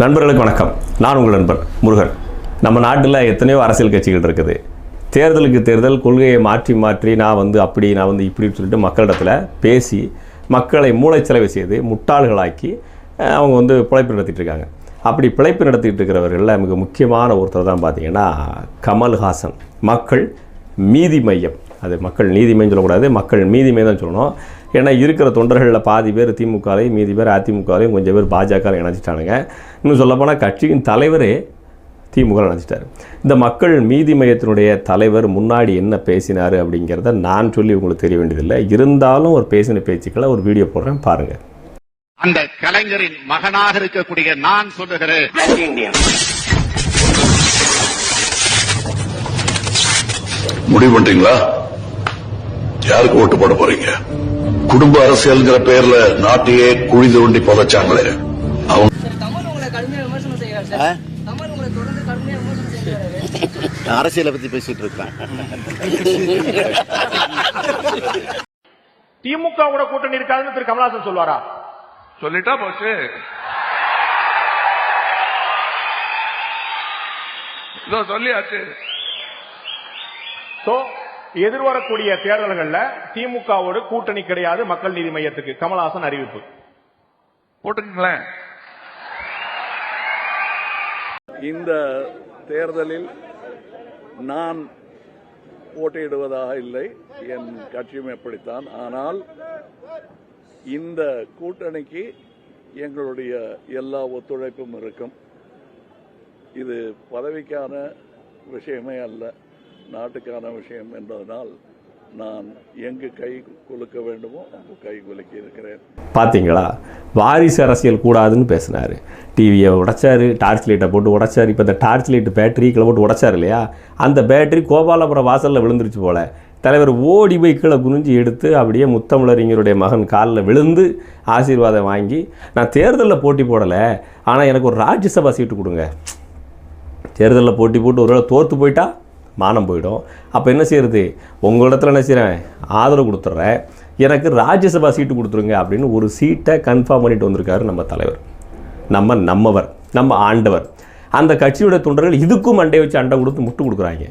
நண்பர்களுக்கு வணக்கம். நான் உங்கள் நண்பர் முருகன். நம்ம நாட்டில் எத்தனையோ அரசியல் கட்சிகள் இருக்குது. தேர்தலுக்கு தேர்தல் கொள்கையை மாற்றி மாற்றி நான் வந்து அப்படி நான் வந்து இப்படின்னு சொல்லிட்டு மக்களிடத்தில் பேசி மக்களை மூளைச்சலவை செய்து முட்டாள்களாக்கி அவங்க வந்து பிழைப்பு நடத்திட்டு இருக்காங்க. அப்படி பிழைப்பு நடத்திட்டு இருக்கிறவர்களில் மிக முக்கியமான ஒருத்தர் தான் பார்த்தீங்கன்னா கமல்ஹாசன். மக்கள் மீதி மையம். அது மக்கள் நீதி மையம் சொல்லக்கூடாது மக்கள் மீதி மையம் தான் சொல்லணும். ஏன்னா இருக்கிற தொண்டர்களில் பாதி பேர் திமுகலையும் மீதி பேர் அதிமுகலையும் கொஞ்சம் பேர் பாஜக இணைச்சிட்டானுங்க இன்னும் சொல்லப்போனால் கட்சியின் தலைவரே திமுக நினச்சிட்டார் இந்த மக்கள் மீதி மையத்தினுடைய தலைவர் முன்னாடி என்ன பேசினார் அப்படிங்கிறத நான் சொல்லி உங்களுக்கு தெரிய வேண்டியதில்லை. இருந்தாலும் ஒரு பேசின பேச்சுக்களை ஒரு வீடியோ போடுறேன் பாருங்கள் அந்த கலைஞரின் மகனாக இருக்கக்கூடிய நான் சொல்லுகிறேன். முடிவு பண்ணிட்டீங்களா? யாருக்கு ஓட்டு போட போறீங்க? குடும்ப அரசியல்ங்கிற பேர்ல நாட்டையே குழி தோண்டி புதைச்சாங்களே அவங்க அரசியலை பத்தி பேசிட்டு இருக்கேன். திமுக கூட கூட்டணி இருக்காதுன்னு திரு கமலஹாசன் சொல்வாரா சொல்லிட்டா போச்சு. இதோ சொல்லியாச்சு. சோ எதிர்வரக்கூடிய தேர்தல்கள்ல திமுகவோடு கூட்டணி கிடையாது மக்கள் நீதி மையத்துக்கு. கமலஹாசன் அறிவிப்பு. போட்டுக்கங்களேன் இந்த தேர்தலில் நான் போட்டியிடுவதாக இல்லை. என் கட்சியும் எப்படித்தான். ஆனால் இந்த கூட்டணிக்கு எங்களுடைய எல்லா ஒத்துழைப்பும் இருக்கும். இது பதவிக்கான விஷயமே அல்ல. நாட்டுக்கான விஷயம் என்பதனால் நான் எங்கு கை குலுக்க வேண்டுமோ அங்கு கை குலுக்கி இருக்கிறேன். பார்த்தீங்களா வாரிசு அரசியல் கூடாதுன்னு பேசினார். டிவியை உடைச்சாரு டார்ச் லைட்டை போட்டு உடைச்சாரு. இப்போ இந்த டார்ச் லைட்டு பேட்டரி கீழே போட்டு உடைச்சாரு இல்லையா? அந்த பேட்டரி கோபாலபுரம் வாசலில் விழுந்துருச்சு போல. தலைவர் ஓடி போய் கீழே குனிஞ்சு எடுத்து அப்படியே முத்தமிழறிஞருடைய மகன் காலில் விழுந்து ஆசீர்வாதம் வாங்கி நான் தேர்தலில் போட்டி போடலை ஆனால் எனக்கு ஒரு ராஜ்யசபா சீட்டு கொடுங்க. தேர்தலில் போட்டி போட்டு ஒருவேளை தோற்று போயிட்டா? மானம் போயிடும். அப்போ என்ன செய்யறது? உங்கள் இடத்துல என்ன செய்கிறேன் ஆதரவு கொடுத்துட்றேன். எனக்கு ராஜ்யசபா சீட்டு கொடுத்துருங்க அப்படின்னு ஒரு சீட்டை கன்ஃபார்ம் பண்ணிட்டு வந்திருக்காரு நம்ம தலைவர். நம்ம நம்மவர் நம்ம ஆண்டவர். அந்த கட்சியோட தொண்டர்கள் இதுக்கும் அண்டை வச்சு அண்டை கொடுத்து முட்டு கொடுக்குறாங்க.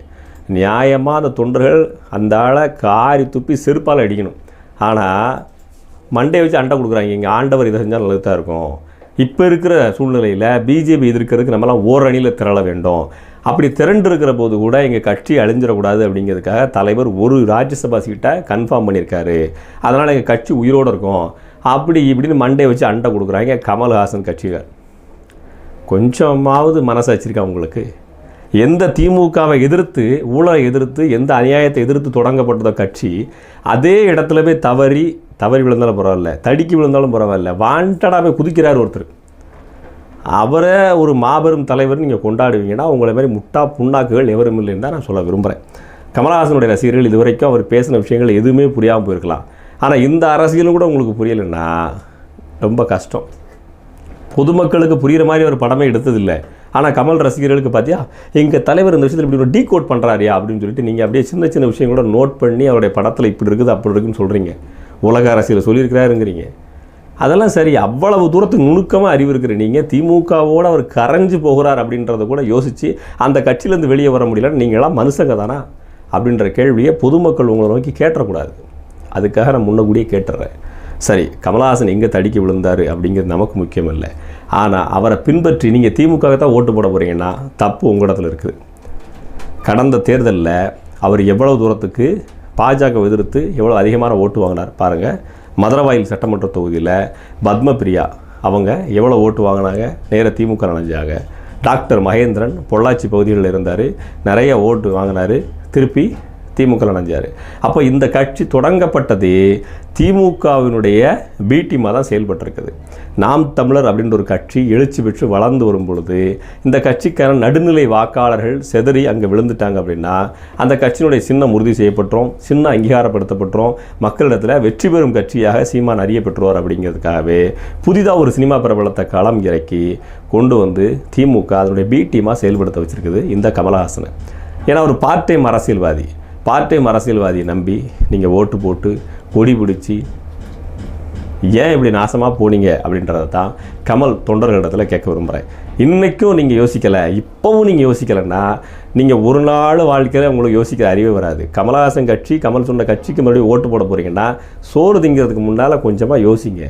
நியாயமாக அந்த தொண்டர்கள் அந்த ஆளை காரி துப்பி செருப்பால் அடிக்கணும். ஆனால் மண்டையை வச்சு அண்டை கொடுக்குறாங்க. இங்கே ஆண்டவர் இதை செஞ்சால் நல்லது தான் இருக்கும். இப்போ இருக்கிற சூழ்நிலையில் பிஜேபி எதிர்க்கிறதுக்கு நம்மலாம் ஓரணியில் திரள வேண்டும். அப்படி திரண்டு இருக்கிற போது கூட எங்கள் கட்சி அழிஞ்சிடக்கூடாது அப்படிங்கிறதுக்காக தலைவர் ஒரு ராஜ்யசபா சீட்டை கன்ஃபார்ம் பண்ணியிருக்காரு. அதனால் எங்கள் கட்சி உயிரோடு இருக்கும். அப்படி இப்படின்னு மண்டே வச்சு அண்டை கொடுக்குறாங்க கமல்ஹாசன் கட்சிகள் கொஞ்சமாவது மனசு வச்சுருக்கா உங்களுக்கு? எந்த திமுகவை எதிர்த்து ஊழலை எதிர்த்து எந்த அநியாயத்தை எதிர்த்து தொடங்கப்பட்டதோ கட்சி அதே இடத்துல போய் தவறி தவறி விழுந்தாலும் பரவாயில்ல தடுக்கி விழுந்தாலும் பரவாயில்ல வாண்டடாக போய் குதிக்கிறார் ஒருத்தர். அவரை ஒரு மாபெரும் தலைவர் நீங்கள் கொண்டாடுவீங்கன்னா உங்களை மாதிரி முட்டா புண்ணாக்குகள் எவரும் இல்லைன்னு தான் நான் சொல்ல விரும்புகிறேன் கமலஹாசனுடைய ரசிகர்கள் இதுவரைக்கும் அவர் பேசின விஷயங்கள் எதுவுமே புரியாமல் போயிருக்கலாம். ஆனால் இந்த அரசியலும் கூட உங்களுக்கு புரியலைன்னா ரொம்ப கஷ்டம். பொதுமக்களுக்கு புரிகிற மாதிரி ஒரு படமே எடுத்ததில்லை. ஆனால் கமல் ரசிகர்களுக்கு பார்த்தியா எங்கள் தலைவர் இந்த விஷயத்தில் இப்படி ஒரு டீ கோட் பண்ணுறாரியா அப்படின்னு சொல்லிட்டு நீங்கள் அப்படியே சின்ன சின்ன விஷயங்களோட நோட் பண்ணி அவருடைய படத்தில் இப்படி இருக்குது அப்படி இருக்குன்னு சொல்கிறீங்க உலக அரசியல் சொல்லியிருக்கிறாருங்கிறீங்க. அதெல்லாம் சரி அவ்வளவு தூரத்துக்கு நுணுக்கமாக அறிவு இருக்கிற நீங்கள் திமுகவோடு அவர் கரைஞ்சு போகிறார் அப்படின்றத கூட யோசித்து அந்த கட்சியிலேருந்து வெளியே வர முடியல நீங்களாம் மனுஷங்க தானா? அப்படின்ற கேள்வியை பொதுமக்கள் உங்களை நோக்கி கேட்டக்கூடாது அதுக்காக நான் முன்னக்கூடியே கேட்டுறேன். சரி கமலஹாசன் எங்கே தடிக்க விழுந்தார் அப்படிங்கிறது நமக்கு முக்கியம் இல்லை ஆனால் அவரை பின்பற்றி நீங்கள் திமுகவை தான் ஓட்டு போட போகிறீங்கன்னா தப்பு உங்களிடத்தில் இருக்குது. கடந்த தேர்தலில் அவர் எவ்வளவு தூரத்துக்கு பாஜக எதிர்த்து எவ்வளோ அதிகமான ஓட்டு வாங்கினார் பாருங்கள் மதுரவாயில் சட்டமன்ற தொகுதியில் பத்மபிரியா அவங்க எவ்வளோ ஓட்டு வாங்கினாங்க? நேர திமுக நினைஞ்சாங்க. டாக்டர் மகேந்திரன் பொள்ளாச்சி பகுதிகளில் இருந்தார். நிறைய ஓட்டு வாங்கினார். திருப்பி திமுக நினைஞ்சார். அப்போ இந்த கட்சி தொடங்கப்பட்டது திமுகவினுடைய பி டீமாக தான் செயல்பட்டிருக்குது. நாம் தமிழர் அப்படின்ற ஒரு கட்சி எழுச்சி பெற்று வளர்ந்து வரும் பொழுது இந்த கட்சிக்கான நடுநிலை வாக்காளர்கள் செதறி அங்கே விழுந்துட்டாங்க அப்படின்னா அந்த கட்சியினுடைய சின்னம் உறுதி செய்யப்பட்டோம் சின்ன அங்கீகாரப்படுத்தப்பட்டோம் மக்களிடத்தில் வெற்றி பெறும் கட்சியாக சீமான் அறியப்பட்டுருவார் அப்படிங்கிறதுக்காகவே புதிதாக ஒரு சினிமா பிரபலத்தை களம் இறக்கி கொண்டு வந்து திமுக அதனுடைய பி டீமாக செயல்படுத்த வச்சுருக்குது இந்த கமலஹாசனை. ஏன்னா ஒரு பார்ட் டைம் அரசியல்வாதி. பார்ட் டைம் அரசியல்வாதியை நம்பி நீங்கள் ஓட்டு போட்டு கொடி பிடிச்சி ஏன் இப்படி நாசமாக போனீங்க அப்படின்றத தான் கமல் தொண்டர்களிடத்தில் கேட்க விரும்புகிறேன் இன்றைக்கும் நீங்கள் யோசிக்கலை இப்போவும் நீங்கள் யோசிக்கலைன்னா நீங்கள் ஒரு நாள் வாழ்க்கையில் உங்களுக்கு யோசிக்கிற அறிவே வராது. கமலஹாசன் கட்சி கமல் சொன்ன கட்சிக்கு மறுபடியும் ஓட்டு போட போகிறீங்கன்னா சோறு திங்கிறதுக்கு முன்னால் கொஞ்சமாக யோசிங்க.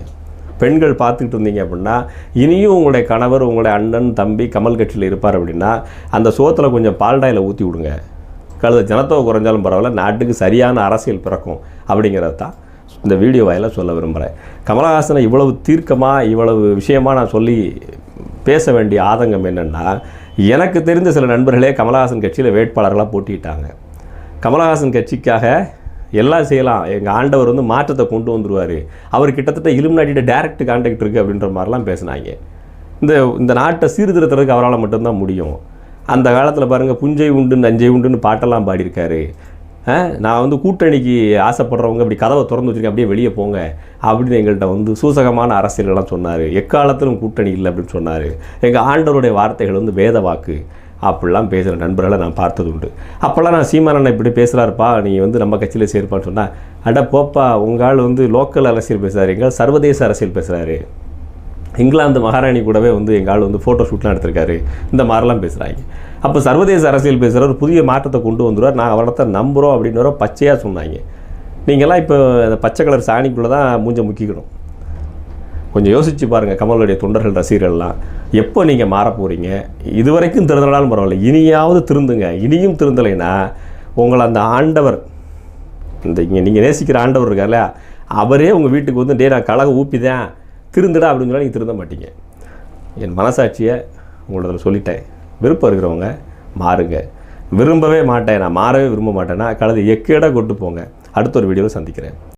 பெண்கள் பார்த்துக்கிட்டு இருந்தீங்க அப்படின்னா இனியும் உங்களுடைய கணவர் உங்களுடைய அண்ணன் தம்பி கமல் கட்சியில் இருப்பார் அப்படின்னா அந்த சோத்தில் கொஞ்சம் பால்டாயில் ஊற்றி விடுங்க. கழுத ஜனத்தொகை குறைஞ்சாலும் பரவாயில்ல நாட்டுக்கு சரியான அரசியல் பிறக்கும் அப்படிங்கிறது தான். இந்த வீடியோ வாயில சொல்ல விரும்புகிறேன் கமலஹாசனை இவ்வளவு தீர்க்கமாக இவ்வளவு விஷயமாக நான் சொல்லி பேச வேண்டிய ஆதங்கம் என்னென்னா எனக்கு தெரிந்த சில நண்பர்களே கமலஹாசன் கட்சியில் வேட்பாளர்களாக போட்டிட்டாங்க கமலஹாசன் கட்சிக்காக எல்லாம் செய்யலாம். எங்கள் ஆண்டவர் வந்து மாற்றத்தை கொண்டு வந்துருவார். அவர் கிட்டத்தட்ட இலுமினாட்டிட்ட டேரக்ட் கான்டாக்ட் இருக்குது அப்படின்ற மாதிரிலாம் பேசினாங்க. இந்த இந்த நாட்டை சீர்திருத்துறதுக்கு அவரால் மட்டும்தான் முடியும். அந்த காலத்தில் பாருங்கள் புஞ்சை உண்டு நஞ்சை உண்டுன்னு பாட்டெல்லாம் பாடியிருக்காரு. நான் வந்து கூட்டணிக்கு ஆசைப்படுறவங்க அப்படி கதவை திறந்து வச்சுருக்கேன் அப்படியே வெளியே போங்க அப்படின்னு எங்கள்கிட்ட வந்து சூசகமான அரசியலெல்லாம் சொன்னார். எக்காலத்திலும் கூட்டணி இல்லை அப்படின்னு சொன்னார். எங்கள் ஆண்டவருடைய வார்த்தைகள் வந்து வேத வாக்கு. அப்படிலாம் பேசுகிற நண்பர்களை நான் பார்த்தது உண்டு. அப்போல்லாம் நான் சீமானண்ணன் இப்படி பேசுகிறாருப்பா நீ வந்து நம்ம கட்சியில் சேர்ப்பான்னு சொன்னால் அட போப்பா உங்கள் ஆள் வந்து லோக்கல் அரசியல் பேசுகிறாரு எங்கள் சர்வதேச அரசியல் பேசுகிறாரு இங்கிலாந்து மகாராணி கூடவே வந்து எங்கள் ஆள் வந்து ஃபோட்டோ ஷூட்லாம் எடுத்திருக்காரு. இந்த மாதிரிலாம் பேசுகிறாங்க அப்போ சர்வதேச அரசியல் பேசுகிற ஒரு புதிய மாற்றத்தை கொண்டு வந்துடுவார் நான் அவரத்தை நம்புகிறோம் அப்படின்ற பச்சையாக சொன்னாங்க. நீங்கள்லாம் இப்போ அந்த பச்சை கலர் சாணிக்குள்ளே தான் மூஞ்ச முக்கிக்கணும். கொஞ்சம் யோசித்து பாருங்கள் கமலுடைய தொண்டர்கள் ரசிகர்கள்லாம். எப்போ நீங்கள் மாற போகிறீங்க இது வரைக்கும் திருந்தலாலும் பரவாயில்ல. இனியாவது திருந்துங்க. இனியும் திருந்தலைன்னா உங்களை அந்த ஆண்டவர் இந்த இங்கே நீங்கள் நேசிக்கிற ஆண்டவர் இருக்கார்ல அவரே உங்கள் வீட்டுக்கு வந்து டே நான் கழக ஊப்பிதான் திருந்துடா அப்படின்னு சொன்னால் நீங்கள் திருந்த மாட்டீங்க. என் மனசாட்சியை உங்களோட சொல்லிட்டேன். விருப்பம் இருக்கிறவங்க மாறுங்க. விரும்பவே மாட்டேன். நான் மாறவே விரும்ப மாட்டேன்னா கலந்து எக்கேடாக கொண்டு போங்க. அடுத்த ஒரு வீடியோவில் சந்திக்கிறேன்.